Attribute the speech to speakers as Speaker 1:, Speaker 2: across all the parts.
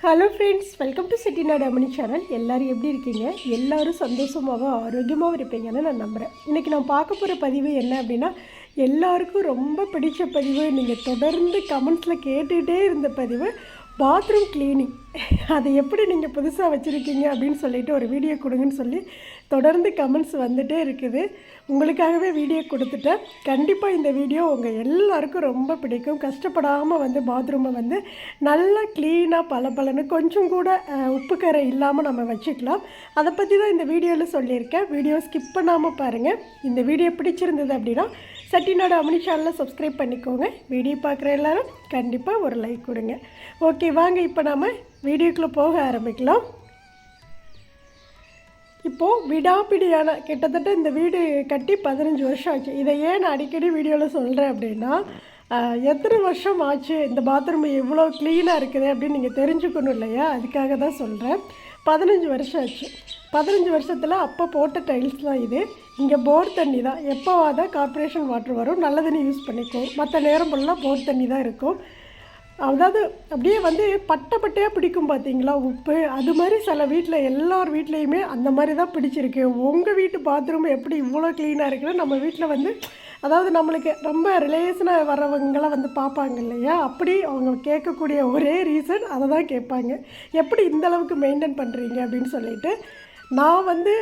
Speaker 1: Hello friends welcome to Chettinad அமனி channel எல்லோரும் எப்படி இருக்கீங்க? எல்லோரும் சந்தோஷமாகவும் ஆரோக்கியமாகவும் இருப்பீங்கன்னு நான் நம்புகிறேன் இன்றைக்கி நான் பார்க்க போகிற பதிவு என்ன அப்படின்னா எல்லாருக்கும் ரொம்ப பிடிச்ச பதிவு நீங்கள் தொடர்ந்து கமெண்ட்ஸில் கேட்டுகிட்டே இருந்த பதிவு பாத்ரூம் க்ளீனிங் அதை எப்படி நீங்கள் புதுசாக வச்சுருக்கீங்க அப்படின்னு சொல்லிட்டு ஒரு வீடியோ கொடுங்கன்னு சொல்லி தொடர்ந்து கமெண்ட்ஸ் வந்துட்டே இருக்குது. உங்களுக்காகவே வீடியோ கொடுத்துட்டேன். கண்டிப்பாக இந்த வீடியோ உங்கள் எல்லாருக்கும் ரொம்ப பிடிக்கும். கஷ்டப்படாமல் வந்து பாத்ரூமை வந்து நல்லா க்ளீனாக பளபளன்னு கொஞ்சம் கூட அஹ், உப்புக்கரை இல்லாமல் நம்ம வச்சுக்கலாம். அதை பற்றி தான் இந்த வீடியோவில் சொல்லியிருக்கேன். வீடியோ ஸ்கிப் பண்ணாமல் பாருங்கள் இந்த வீடியோ பிடிச்சிருந்தது அப்படின்னா சட்டிநாடு அமினி சேனலில் சப்ஸ்கிரைப் பண்ணிக்கோங்க. வீடியோ பார்க்குற எல்லோரும் கண்டிப்பாக ஒரு லைக் கொடுங்க. ஓகே வாங்க இப்போ நாம் வீடியோக்குள்ளே போக ஆரம்பிக்கலாம். இப்போது விடாப்பிடியான கிட்டத்தட்ட இந்த வீடு கட்டி பதினஞ்சு வருஷம் ஆச்சு. இதை ஏன் நான் அடிக்கடி வீடியோவில் சொல்கிறேன் அப்படின்னா எத்தனை வருஷம் ஆச்சு இந்த பாத்ரூம் எவ்வளோ க்ளீனாக இருக்குது அப்படின்னு நீங்கள் தெரிஞ்சுக்கணும் இல்லையா? அதுக்காக தான் சொல்கிறேன் பதினஞ்சு வருஷம் ஆச்சு. பதினஞ்சு வருஷத்தில் அப்போ போட்ட டைல்ஸ் தான் இது. இங்கே போர் தண்ணி தான். எப்போவாதான் கார்ப்பரேஷன் வாட்டர் வரும். நல்ல தண்ணி யூஸ் பண்ணிக்கோ. மற்ற நேரம் ஃபுல்லாக போர் தண்ணி தான் இருக்கும். அதாவது அப்படியே வந்து பட்டை பட்டையாக பிடிக்கும் பார்த்தீங்களா உப்பு? அது மாதிரி சில வீட்டில் எல்லார் வீட்லேயுமே அந்த மாதிரி தான் பிடிச்சிருக்கு. உங்கள் வீட்டு பாத்ரூம் எப்படி இவ்வளோ க்ளீனாக இருக்குன்னு நம்ம வீட்டில் வந்து அதாவது நம்மளுக்கு ரொம்ப ரிலேஷனாக வர்றவங்களாம் வந்து பார்ப்பாங்க இல்லையா? அப்படி அவங்க கேட்கக்கூடிய ஒரே ரீசன் அதை தான் கேட்பாங்க. எப்படி இந்த அளவுக்கு மெயின்டைன் பண்ணுறீங்க அப்படின்னு சொல்லிட்டு நான் வந்து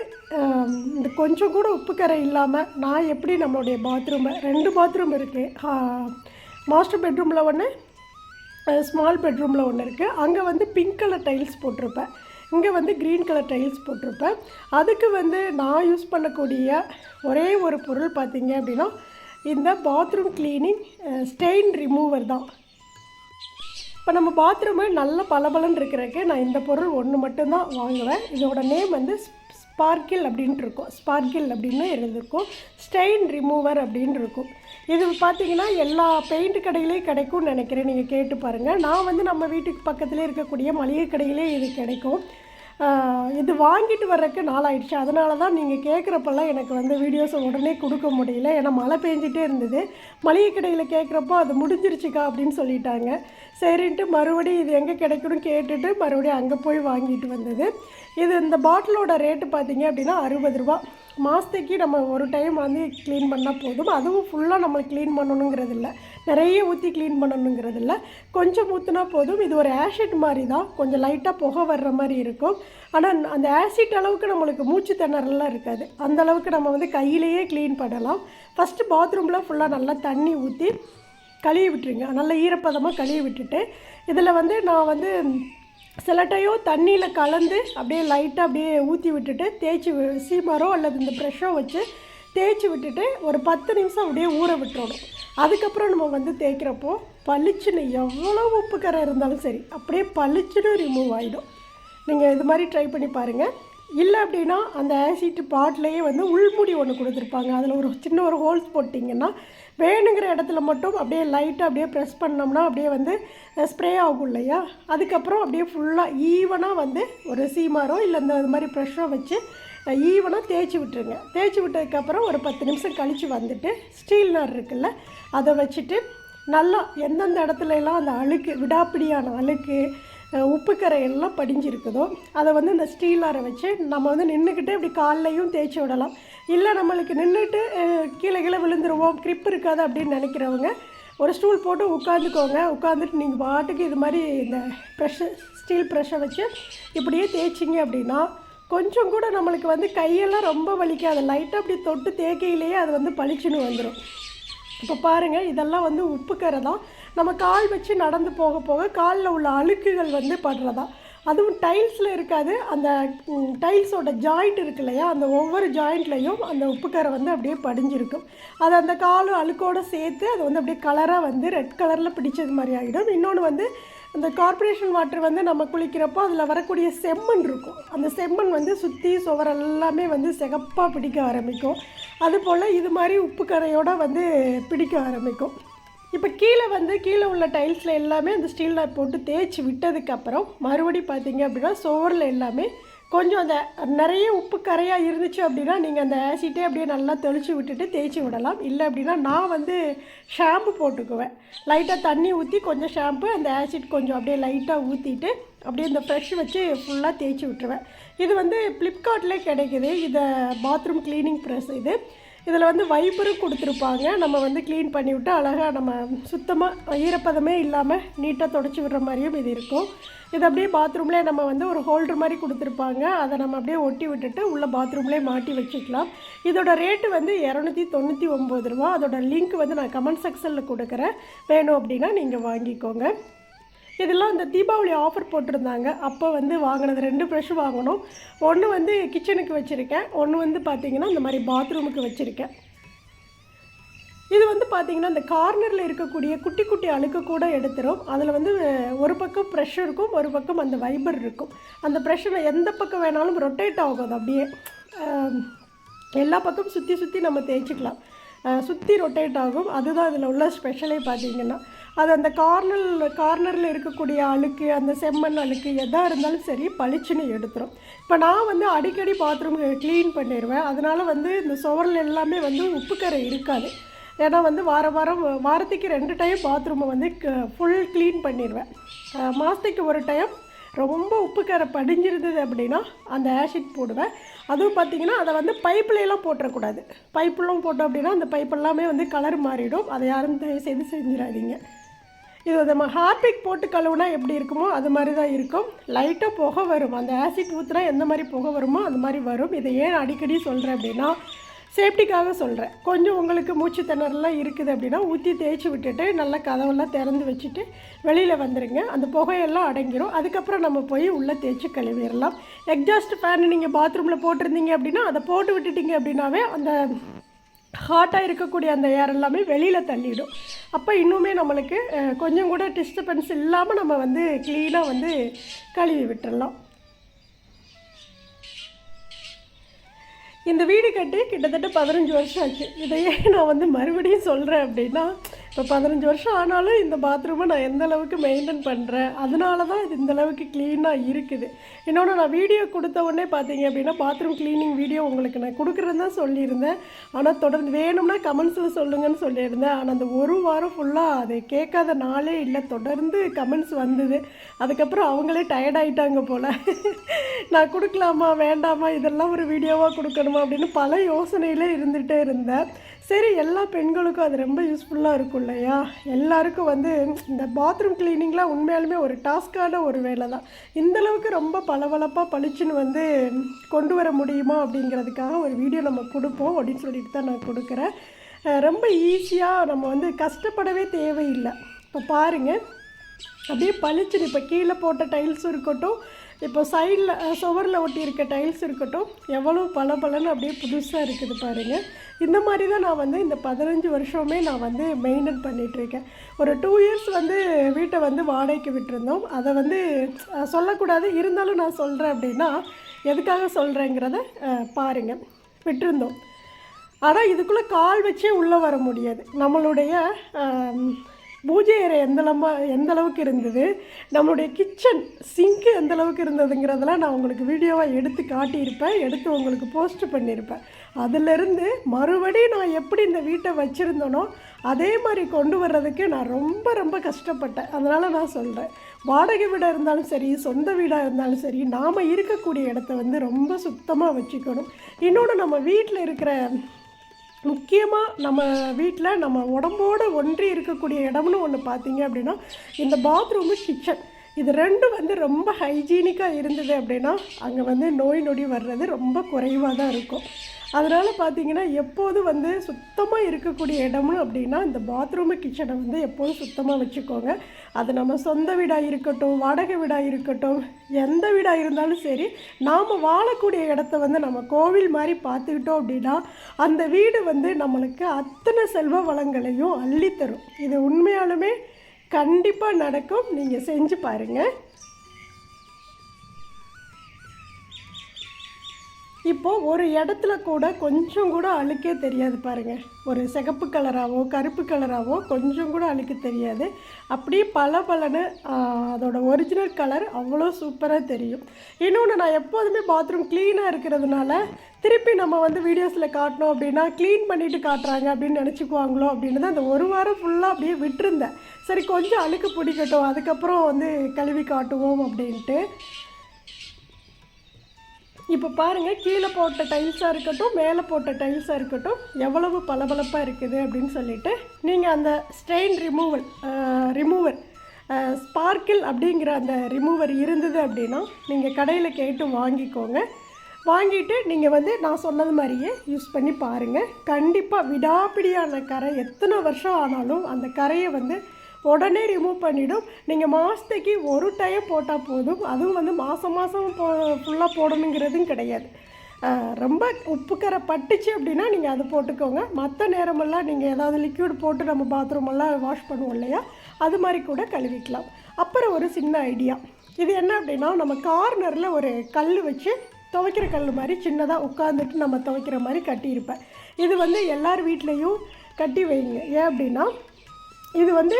Speaker 1: இந்த கொஞ்சம் கூட உப்புக்கரை இல்லாமல் நான் எப்படி நம்மளுடைய பாத்ரூமை ரெண்டு பாத்ரூம் இருக்குது மாஸ்டர் பெட்ரூமில் ஒன்று ஸ்மால் பெட்ரூமில் ஒன்று இருக்குது அங்கே வந்து பிங்க் கலர் டைல்ஸ் போட்டிருப்பேன். இங்கே வந்து க்ரீன் கலர் டைல்ஸ் போட்டிருப்பேன். அதுக்கு வந்து நான் யூஸ் பண்ணக்கூடிய ஒரே ஒரு பொருள் பார்த்திங்க அப்படின்னா இந்த பாத்ரூம் க்ளீனிங் ஸ்டெயின் ரிமூவர் தான். இப்போ நம்ம பாத்ரூமு நல்ல பளபளன்னு இருக்கிறதுக்கு நான் இந்த பொருள் ஒன்று மட்டும்தான் வாங்குவேன். இதோட நேம் வந்து ஸ்பார்க்கில் அப்படின்ட்டு இருக்கும் ஸ்பார்க்கில் அப்படின்னு இருந்திருக்கும். ஸ்டெயின் ரிமூவர் அப்படின்னு இருக்கும் இது பார்த்திங்கன்னா எல்லா பெயிண்ட் கடையிலையும் கிடைக்கும்னு நினைக்கிறேன். நீங்கள் கேட்டு பாருங்கள் நான் வந்து நம்ம வீட்டுக்கு பக்கத்துலேயே இருக்கக்கூடிய மளிகை கடையிலே இது கிடைக்கும். இது வாங்கிட்டு வர்றதுக்கு நாளாயிடுச்சு. அதனால தான் நீங்கள் கேட்குறப்பெல்லாம் எனக்கு வந்து வீடியோஸை உடனே கொடுக்க முடியல. ஏன்னா மழை பெஞ்சிட்டே இருந்தது. மளிகை கடையில் கேட்குறப்போ அது முடிஞ்சிருச்சுக்கா அப்படின்னு சொல்லிட்டாங்க. சரின்ட்டு மறுபடியும் இது எங்கே கிடைக்கும்னு கேட்டுட்டு மறுபடியும் அங்கே போய் வாங்கிட்டு வந்தது. இது இந்த பாட்டிலோட ரேட்டு பார்த்தீங்க அப்படின்னா அறுபது ரூபா. மாதத்துக்கு நம்ம ஒரு டைம் வந்து க்ளீன் பண்ணால் போதும். அதுவும் ஃபுல்லாக நம்ம க்ளீன் பண்ணணுங்கிறது இல்லை. நிறைய ஊற்றி க்ளீன் பண்ணணுங்கிறது இல்லை. கொஞ்சம் ஊற்றுனா போதும். இது ஒரு ஆஷட் மாதிரி தான் கொஞ்சம் லைட்டாக புகை வர்ற மாதிரி இருக்கும். ஆனால் அந்த ஆசிட் அளவுக்கு நம்மளுக்கு மூச்சு திணறலாம் இருக்காது. அந்த அளவுக்கு நம்ம வந்து கையிலேயே க்ளீன் பண்ணலாம். ஃபஸ்ட்டு பாத்ரூமில் ஃபுல்லாக நல்லா தண்ணி ஊற்றி கழுவி விட்டுருங்க. நல்லா ஈரப்பதமாக கழுவி விட்டுட்டு இதில் வந்து நான் வந்து சிலட்டையோ தண்ணியில் கலந்து அப்படியே லைட்டாக அப்படியே ஊற்றி விட்டுட்டு தேய்ச்சி சீமரோ அல்லது இந்த ப்ரெஷ்ஷோ வச்சு தேய்ச்சி விட்டுட்டு ஒரு பத்து நிமிஷம் அப்படியே ஊற விட்டுறணும். அதுக்கப்புறம் நம்ம வந்து தேய்க்கிறப்போ பளிச்சுன்னு எவ்வளோ உப்பு கரை இருந்தாலும் சரி அப்படியே பளிச்சுன்னு ரிமூவ் ஆகிடும் நீங்கள் இது மாதிரி ட்ரை பண்ணி பாருங்கள் இல்லை அப்படின்னா அந்த ஆசிட் பாட்டிலேயே வந்து உள்முடி ஒன்று கொடுத்துருப்பாங்க. அதில் ஒரு சின்ன ஒரு ஹோல்ஸ் போட்டிங்கன்னா வேணுங்கிற இடத்துல மட்டும் அப்படியே லைட்டாக அப்படியே ப்ரெஸ் பண்ணோம்னா அப்படியே வந்து ஸ்ப்ரே ஆகும் இல்லையா? அதுக்கப்புறம் அப்படியே ஃபுல்லாக ஈவனாக வந்து ஒரு சீமாரோ இல்லை இந்த இது மாதிரி ப்ரெஷ்ஷோ வச்சு ஈவனாக தேய்ச்சி விட்டுருங்க. தேய்ச்சி விட்டதுக்கப்புறம் ஒரு பத்து நிமிஷம் கழித்து வந்துட்டு ஸ்டீல் நார் இருக்குல்ல அதை வச்சுட்டு நல்லா எந்தெந்த இடத்துலலாம் அந்த அழுக்கு விடாப்பிடியான அழுக்கு உப்புக்கரை எல்லாம் படிஞ்சிருக்குதோ அதை வந்து இந்த ஸ்டீலாரை வச்சு நம்ம வந்து நின்றுக்கிட்டு இப்படி கால்லையும் தேய்ச்சி விடலாம். இல்லை நம்மளுக்கு நின்றுட்டு கீழே கீழே விழுந்துருவோம் கிரிப் இருக்காது அப்படின்னு நினைக்கிறவங்க ஒரு ஸ்டூல் போட்டு உட்காந்துக்கோங்க. உட்காந்துட்டு நீங்கள் பாட்டுக்கு இது மாதிரி இந்த ப்ரெஷர் ஸ்டீல் ப்ரெஷ்ஷை வச்சு இப்படியே தேய்ச்சிங்க அப்படின்னா கொஞ்சம் கூட நம்மளுக்கு வந்து கையெல்லாம் ரொம்ப வலிக்காது. லைட்டாக அப்படி தொட்டு தேக்கையிலேயே அது வந்து பளிச்சுன்னு வந்துடும் இப்போ பாருங்கள் இதெல்லாம் வந்து உப்புக்கரை தான். நம்ம கால் வச்சு நடந்து போக போக காலில் உள்ள அழுக்குகள் வந்து படுறதா. அதுவும் டைல்ஸில் இருக்காது. அந்த டைல்ஸோட ஜாயிண்ட் இருக்கு இல்லையா? அந்த ஒவ்வொரு ஜாயிண்ட்லேயும் அந்த உப்புக்கரை வந்து அப்படியே படிஞ்சிருக்கும். அது அந்த காலும் அழுக்கோடு சேர்த்து அது வந்து அப்படியே கலராக வந்து ரெட் கலரில் பிடிச்சது மாதிரி ஆகிடும் இன்னொன்று வந்து அந்த கார்பரேஷன் வாட்டர் வந்து நம்ம குளிக்கிறப்போ அதில் வரக்கூடிய செம்மண் இருக்கும். அந்த செம்மண் வந்து சுற்றி சுவர் எல்லாமே வந்து சிகப்பாக பிடிக்க ஆரம்பிக்கும். அதுபோல் இது மாதிரி உப்பு வந்து பிடிக்க ஆரம்பிக்கும். இப்போ கீழே வந்து கீழே உள்ள டைல்ஸில் எல்லாமே அந்த ஸ்டீல் நாட் போட்டு தேய்ச்சி விட்டதுக்கப்புறம் மறுபடி பார்த்தீங்க அப்படின்னா சோரில் எல்லாமே கொஞ்சம் அந்த நிறைய உப்பு கரையாக இருந்துச்சு அப்படின்னா நீங்கள் அந்த ஆசிட்டே அப்படியே நல்லா தெளித்து விட்டுட்டு தேய்ச்சி விடலாம். இல்லை அப்படின்னா நான் வந்து ஷாம்பு போட்டுக்குவேன். லைட்டாக தண்ணி ஊற்றி கொஞ்சம் ஷாம்பு அந்த ஆசிட் கொஞ்சம் அப்படியே லைட்டாக ஊற்றிட்டு அப்படியே இந்த ஃப்ரெஷ் வச்சு ஃபுல்லாக தேய்ச்சி விட்டுருவேன். இது வந்து ஃப்ளிப்கார்ட்லேயே கிடைக்குது. இதை பாத்ரூம் க்ளீனிங் ப்ரெஸ் இது. இதில் வந்து வைப்பரும் கொடுத்துருப்பாங்க. நம்ம வந்து க்ளீன் பண்ணி விட்டு அழகாக நம்ம சுத்தமாக ஈரப்பதமே இல்லாமல் நீட்டாக தொடச்சி விடுற மாதிரியும் இது இருக்கும். இது அப்படியே பாத்ரூம்லேயே நம்ம வந்து ஒரு ஹோல்டர் மாதிரி கொடுத்துருப்பாங்க. அதை நம்ம அப்படியே ஒட்டி விட்டுட்டு உள்ளே பாத்ரூம்லேயே மாட்டி வச்சுக்கலாம். இதோட ரேட்டு வந்து இரநூத்தி தொண்ணூற்றி ஒம்பது ரூபா. அதோட லிங்க் வந்து நான் கமெண்ட் செக்ஷனில் கொடுக்குறேன். வேணும் அப்படின்னா நீங்கள் வாங்கிக்கோங்க. இதெல்லாம் இந்த தீபாவளி ஆஃபர் போட்டிருந்தாங்க. அப்போ வந்து வாங்கினது ரெண்டு ப்ரெஷ் வாங்கணும். ஒன்று வந்து கிச்சனுக்கு வச்சுருக்கேன். ஒன்று வந்து பார்த்திங்கன்னா இந்த மாதிரி பாத்ரூமுக்கு வச்சுருக்கேன். இது வந்து பார்த்திங்கன்னா இந்த கார்னரில் இருக்கக்கூடிய குட்டி குட்டி அழுக்கு கூட எடுத்துரும். அதில் வந்து ஒரு பக்கம் ப்ரெஷ் இருக்கும் ஒரு பக்கம் அந்த வைபர் இருக்கும். அந்த ப்ரெஷ்ஷில் எந்த பக்கம் வேணாலும் ரொட்டேட் ஆகும் அது அப்படியே எல்லா பக்கமும் சுற்றி சுற்றி நம்ம தேய்ச்சிக்கலாம். சுற்றி ரொட்டேட் ஆகும். அதுதான் இதில் உள்ள ஸ்பெஷலே பார்த்தீங்கன்னா அது அந்த கார்னர் கார்னரில் இருக்கக்கூடிய அழுக்கு அந்த செம்மண் அழுக்கு எதாக இருந்தாலும் சரி பளிச்சுன்னு எடுத்துரும். இப்போ நான் வந்து அடிக்கடி பாத்ரூம் க்ளீன் பண்ணிடுவேன் அதனால் வந்து இந்த சுவரில் எல்லாமே வந்து உப்புக்கரை இருக்காது. ஏன்னா வந்து வார வாரம் வாரத்துக்கு ரெண்டு டைம் பாத்ரூமை வந்து ஃபுல் க்ளீன் பண்ணிடுவேன் மாதத்துக்கு ஒரு டைம் ரொம்ப உப்புக்கரை படிஞ்சிருந்தது அப்படின்னா அந்த ஆசிட் போடுவேன். அதுவும் பார்த்திங்கன்னா அதை வந்து பைப்லையெல்லாம் போட்டுறக்கூடாது. பைப்புலாம் போட்டோம் அப்படின்னா அந்த பைப் எல்லாமே வந்து கலர் மாறிடும். அதை யாரும் தயவு செய்து செஞ்சிடாதீங்க. இது நம்ம ஹார்பிக் போட்டு கழுவுனா எப்படி இருக்குமோ அது மாதிரி தான் இருக்கும். லைட்டாக புகை வரும். அந்த ஆசிட் ஊற்றுனா எந்த மாதிரி புகை வருமோ அந்த மாதிரி வரும். இதை ஏன் அடிக்கடி சொல்கிறேன் அப்படின்னா சேஃப்டிக்காக சொல்கிறேன் கொஞ்சம் உங்களுக்கு மூச்சு திணறலாம் இருக்குது அப்படின்னா ஊற்றி தேய்ச்சி விட்டுட்டு நல்லா கதவெல்லாம் திறந்து வச்சுட்டு வெளியில் வந்துடுங்க அந்த புகையெல்லாம் அடங்கிடும் அதுக்கப்புறம் நம்ம போய் உள்ளே தேய்ச்சி கழுவிடலாம். எக்ஸாஸ்ட் ஃபேன் நீங்கள் பாத்ரூமில் போட்டிருந்தீங்க அப்படின்னா அதை போட்டு விட்டுட்டீங்க அப்படின்னாவே அந்த ஹாட்டாக இருக்கக்கூடிய அந்த ஏர் எல்லாமே வெளியில் தள்ளிடும். அப்போ இன்னுமே நம்மளுக்கு கொஞ்சம் கூட டிஸ்டர்பன்ஸ் இல்லாமல் நம்ம வந்து க்ளீனாக வந்து கழுவி விட்டுடலாம் இந்த வீடு கட்டி கிட்டத்தட்ட பதினஞ்சு வருஷம் ஆச்சு. இதையே நான் வந்து மறுபடியும் சொல்கிறேன் அப்படின்னா இப்போ பதினஞ்சு வருஷம் ஆனாலும் இந்த பாத்ரூமை நான் எந்த அளவுக்கு மெயின்டைன் பண்ணுறேன் அதனால தான் இது இந்த அளவுக்கு க்ளீனாக இருக்குது. இன்னொன்று நான் வீடியோ கொடுத்த உடனே பார்த்தீங்க அப்படின்னா பாத்ரூம் க்ளீனிங் வீடியோ உங்களுக்கு நான் கொடுக்குறேன்னு தான் சொல்லியிருந்தேன். ஆனால் தொடர்ந்து வேணும்னா கமெண்ட்ஸில் சொல்லுங்கன்னு சொல்லியிருந்தேன். ஆனால் அந்த ஒரு வாரம் ஃபுல்லாக அதை கேட்காத நாளே இல்லை. தொடர்ந்து கமெண்ட்ஸ் வந்தது. அதுக்கப்புறம் அவங்களே டயர்ட் ஆகிட்டாங்க போல். நான் கொடுக்கலாமா வேண்டாமா இதெல்லாம் ஒரு வீடியோவாக கொடுக்கணுமா அப்படின்னு பல யோசனையிலே இருந்துகிட்டே இருந்தேன். சரி எல்லா பெண்களுக்கும் அது ரொம்ப யூஸ்ஃபுல்லாக இருக்கும் இல்லையா? எல்லாருக்கும் வந்து இந்த பாத்ரூம் க்ளீனிங்லாம் உண்மையாலுமே ஒரு டாஸ்க்கான ஒரு வேலை தான். இந்தளவுக்கு ரொம்ப பளபளப்பாக பளிச்சுன்னு வந்து கொண்டு வர முடியுமா அப்படிங்கிறதுக்காக ஒரு வீடியோ நம்ம கொடுப்போம் அப்படின்னு சொல்லிட்டு தான் நான் கொடுக்குறேன். ரொம்ப ஈஸியாக நம்ம வந்து கஷ்டப்படவே தேவையில்லை. இப்போ பாருங்கள் அப்படியே பளிச்சுன்னு இப்போ கீழே போட்ட டைல்ஸும் இருக்கட்டும் இப்போ சைடில் சுவரில் ஒட்டி இருக்க டைல்ஸ் இருக்கட்டும் எவ்வளோ பல பலன்னு அப்படியே புதுசாக இருக்குது பாருங்கள் இந்த மாதிரி தான் நான் வந்து இந்த பதினஞ்சு வருஷமே நான் வந்து மெயின்டைன் பண்ணிகிட்ருக்கேன் ஒரு டூ இயர்ஸ் வந்து வீட்டை வந்து வாடகைக்கு விட்டுருந்தோம். அதை வந்து சொல்லக்கூடாது. இருந்தாலும் நான் சொல்கிறேன் அப்படின்னா எதுக்காக சொல்கிறேங்கிறத பாருங்கள் விட்டுருந்தோம். ஆனால் இதுக்குள்ளே கால் வச்சே உள்ளே வர முடியாது. நம்மளுடைய பூஜை அறை எந்த எந்த அளவுக்கு இருந்தது? நம்மளுடைய கிச்சன் சிங்க்கு எந்த அளவுக்கு இருந்ததுங்கிறதெல்லாம் நான் உங்களுக்கு வீடியோவாக எடுத்து காட்டியிருப்பேன் எடுத்து உங்களுக்கு போஸ்ட் பண்ணியிருப்பேன். அதிலிருந்து மறுபடியும் நான் எப்படி இந்த வீட்டை வச்சுருந்தேனோ அதே மாதிரி கொண்டு வர்றதுக்கு நான் ரொம்ப ரொம்ப கஷ்டப்பட்டேன். அதனால் நான் சொல்கிறேன் வாடகை வீடாக இருந்தாலும் சரி சொந்த வீடாக இருந்தாலும் சரி நாம் இருக்கக்கூடிய இடத்த வந்து ரொம்ப சுத்தமாக வச்சுக்கணும். இன்னொன்று நம்ம வீட்டில் இருக்கிற முக்கியமாக நம்ம வீட்டில் நம்ம உடம்போடு ஒன்றி இருக்கக்கூடிய இடம்னு ஒன்று பார்த்தீங்க அப்படின்னா இந்த பாத்ரூமு கிச்சன் இது ரெண்டும் வந்து ரொம்ப ஹைஜீனிக்காக இருந்தது அப்படின்னா அங்கே வந்து நோய் நொடி வர்றது ரொம்ப குறைவாக தான் இருக்கும். அதனால் பார்த்தீங்கன்னா எப்போதும் வந்து சுத்தமாக இருக்கக்கூடிய இடம்னு அப்படின்னா இந்த பாத்ரூமு கிச்சனை வந்து எப்போதும் சுத்தமாக வச்சுக்கோங்க. அது நம்ம சொந்த வீடாக இருக்கட்டும் வாடகை வீடாக இருக்கட்டும் எந்த வீடாக இருந்தாலும் சரி நாம் வாழக்கூடிய இடத்த வந்து நம்ம கோவில் மாதிரி பார்த்துக்கிட்டோம் அப்படின்னா அந்த வீடு வந்து நம்மளுக்கு அத்தனை செல்வ வளங்களையும் அள்ளித்தரும். இது உண்மையாலுமே கண்டிப்பாக நடக்கும். நீங்கள் செஞ்சு பாருங்கள் இப்போது ஒரு இடத்துல கூட கொஞ்சம் கூட அழுக்கே தெரியாது பாருங்கள் ஒரு சிகப்பு கலராகவோ கருப்பு கலராகவோ கொஞ்சம் கூட அழுக்கு தெரியாது. அப்படியே பல பலன்னு அதோட ஒரிஜினல் கலர் அவ்வளோ சூப்பராக தெரியும். இன்னொன்று நான் எப்போதுமே பாத்ரூம் க்ளீனாக இருக்கிறதுனால திருப்பி நம்ம வந்து வீடியோஸில் காட்டினோம் அப்படின்னா க்ளீன் பண்ணிவிட்டு காட்டுறாங்க அப்படின்னு நினச்சிக்குவாங்களோ அப்படின்னு தான் அந்த ஒரு வாரம் ஃபுல்லாக அப்படியே விட்டுருந்தேன். சரி கொஞ்சம் அழுக்கு பிடிக்கட்டும் அதுக்கப்புறம் வந்து கழுவி காட்டுவோம் அப்படின்ட்டு. இப்போ பாருங்கள் கீழே போட்ட டைல்ஸாக இருக்கட்டும் மேலே போட்ட டைல்ஸாக இருக்கட்டும் எவ்வளவு பளபளப்பாக இருக்குது அப்படின்னு சொல்லிட்டு நீங்கள் அந்த ஸ்ட்ரெயின் ரிமூவல் ரிமூவர் ஸ்பார்க்கிள் அப்படிங்கிற அந்த ரிமூவர் இருந்தது அப்படின்னா நீங்கள் கடையில் கேட்டு வாங்கிக்கோங்க. வாங்கிட்டு நீங்கள் வந்து நான் சொன்னது மாதிரியே யூஸ் பண்ணி பாருங்கள் கண்டிப்பாக விடாப்பிடியான கரை எத்தனை வருஷம் ஆனாலும் அந்த கரையை வந்து உடனே ரிமூவ் பண்ணிவிடும் நீங்கள் மாதத்துக்கு ஒரு டைம் போட்டால் போதும். அதுவும் வந்து மாதம் மாதம் போ ஃபுல்லாக போடணுங்கிறதும் கிடையாது. ரொம்ப உப்புக்கரை பட்டுச்சு அப்படின்னா நீங்கள் அது போட்டுக்கோங்க. மற்ற நேரமெல்லாம் நீங்கள் ஏதாவது லிக்யூட் போட்டு நம்ம பாத்ரூமெல்லாம் வாஷ் பண்ணுவோம் இல்லையா? அது மாதிரி கூட கழுவிக்கலாம். அப்புறம் ஒரு சின்ன ஐடியா இது என்ன அப்படின்னா நம்ம கார்னரில் ஒரு கல் வச்சு துவைக்கிற கல் மாதிரி சின்னதாக உட்காந்துட்டு நம்ம துவைக்கிற மாதிரி கட்டியிருப்பேன். இது வந்து எல்லார் வீட்லேயும் கட்டி வைங்க. ஏன் அப்படின்னா இது வந்து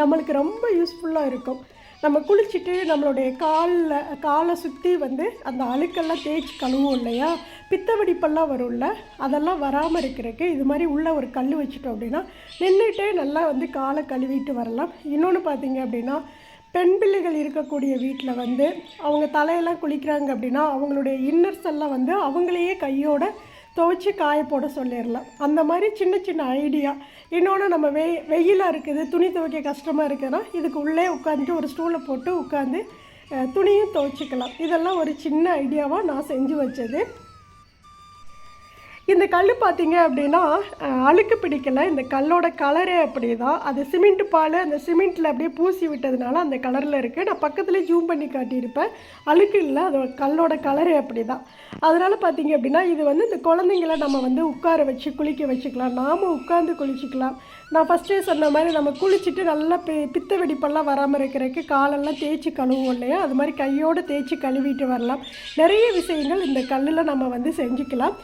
Speaker 1: நம்மளுக்கு ரொம்ப யூஸ்ஃபுல்லாக இருக்கும். நம்ம குளிச்சுட்டு நம்மளுடைய காலில் காலை சுற்றி வந்து அந்த அழுக்கெல்லாம் தேய்ச்சி கழுவும் இல்லையா? பித்த வெடிப்பெல்லாம் வரும்ல? அதெல்லாம் வராமல் இருக்கிறதுக்கு இது மாதிரி உள்ளே ஒரு கல் வச்சுட்டோம் அப்படின்னா நின்றுட்டே நல்லா வந்து காலை கழுவிட்டு வரலாம். இன்னொன்று பார்த்தீங்க அப்படின்னா பெண் பிள்ளைகள் இருக்கக்கூடிய வீட்டில் வந்து அவங்க தலையெல்லாம் குளிக்கிறாங்க அப்படின்னா அவங்களுடைய இன்னர்ஸ் எல்லாம் வந்து அவங்களையே கையோட துவைச்சி காய போட சொல்லிடலாம். அந்த மாதிரி சின்ன சின்ன ஐடியா இன்னொன்று நம்ம வெய் வெயிலாக இருக்குது துணி துவைக்க கஷ்டமாக இருக்குதுன்னா இதுக்கு உள்ளே உட்காந்துட்டு ஒரு ஸ்டூலை போட்டு உட்காந்து துணியும் துவைச்சிக்கலாம். இதெல்லாம் ஒரு சின்ன ஐடியாவாக நான் செஞ்சு வச்சது. இந்த கல் பார்த்தீங்க அப்படின்னா அழுக்கு பிடிக்கலை. இந்த கல்லோட கலரே அப்படி தான் அது சிமெண்ட் பால் அந்த சிமெண்ட்டில் அப்படியே பூசி விட்டதுனால அந்த கலரில் இருக்குது நான் பக்கத்துலேயே ஜூம் பண்ணி காட்டியிருப்பேன். அழுக்கு இல்லை அதோட கல்லோட கலரே அப்படி தான் அதனால் பார்த்தீங்க அப்படின்னா இது வந்து இந்த குழந்தைங்கள நம்ம வந்து உட்கார வச்சு குளிக்க வச்சுக்கலாம். நாம் உட்காந்து குளிச்சுக்கலாம். நான் ஃபஸ்ட்டே சொன்ன மாதிரி நம்ம குளிச்சுட்டு நல்லா பி பித்த வெடிப்பெல்லாம் வராமல் இருக்கிறதுக்கு காலெல்லாம் தேய்ச்சி கழுவுவோம் இல்லையா? அது மாதிரி கையோடு தேய்ச்சி கழுவிட்டு வரலாம். நிறைய விஷயங்கள் இந்த கல்லில் நம்ம வந்து செஞ்சுக்கலாம்.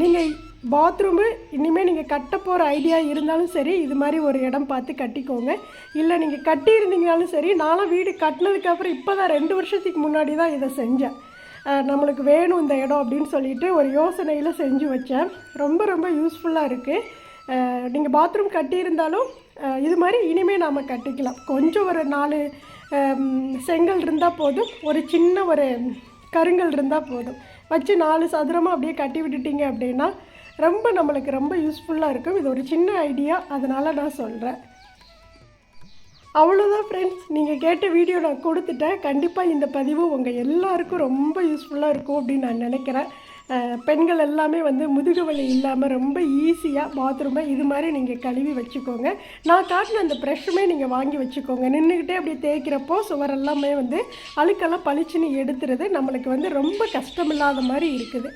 Speaker 1: நீங்கள் பாத்ரூமு இனிமேல் நீங்கள் கட்ட போகிற ஐடியா இருந்தாலும் சரி இது மாதிரி ஒரு இடம் பார்த்து கட்டிக்கோங்க. இல்லை நீங்கள் கட்டி இருந்தீங்கனாலும் சரி நானும் வீடு கட்டினதுக்கப்புறம் இப்போ தான் ரெண்டு வருஷத்துக்கு முன்னாடி தான் இதை செஞ்சேன். நம்மளுக்கு வேணும் இந்த இடம் அப்படின்னு சொல்லிட்டு ஒரு யோசனையில் செஞ்சு வச்சேன். ரொம்ப ரொம்ப யூஸ்ஃபுல்லாக இருக்குது நீங்கள் பாத்ரூம் கட்டியிருந்தாலும் இது மாதிரி இனிமேல் நாம் கட்டிக்கலாம். கொஞ்சம் ஒரு நாலு செங்கல் இருந்தால் போதும். ஒரு சின்ன ஒரு கருங்கல் இருந்தால் போதும். வச்சு நாலு சதுரமாக அப்படியே கட்டி விட்டுட்டீங்க அப்படின்னா ரொம்ப நம்மளுக்கு ரொம்ப யூஸ்ஃபுல்லாக இருக்கும். இது ஒரு சின்ன ஐடியா அதனால் நான் சொல்கிறேன் அவ்வளோதான் ஃப்ரெண்ட்ஸ் நீங்கள் கேட்ட வீடியோ நான் கொடுத்துட்டேன். கண்டிப்பாக இந்த பதிவு உங்கள் எல்லாருக்கும் ரொம்ப யூஸ்ஃபுல்லாக இருக்கும் அப்படின்னு நான் நினைக்கிறேன். பெண்கள் எல்லாமே வந்து முதுகு வலி இல்லாமல் ரொம்ப ஈஸியாக பாத்ரூமை இது மாதிரி நீங்கள் கழுவி வச்சுக்கோங்க. நான் காட்டின அந்த ப்ரெஷ்ஷுமே நீங்கள் வாங்கி வச்சுக்கோங்க. நின்றுக்கிட்டே அப்படி தேய்க்கிறப்போ சுவர் எல்லாமே வந்து அழுக்கெல்லாம் பளிச்சுன்னு எடுத்துறது நம்மளுக்கு வந்து ரொம்ப கஷ்டமில்லாத மாதிரி இருக்குது.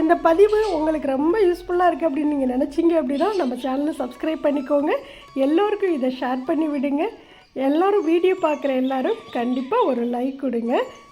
Speaker 1: இந்த பதிவு உங்களுக்கு ரொம்ப யூஸ்ஃபுல்லாக இருக்குது அப்படின்னு நீங்கள் நினச்சிங்க அப்படின்னா நம்ம சேனலை சப்ஸ்கிரைப் பண்ணிக்கோங்க. எல்லோருக்கும் இதை ஷேர் பண்ணி விடுங்க. எல்லோரும் வீடியோ பார்க்குற எல்லோரும் கண்டிப்பாக ஒரு லைக் கொடுங்க.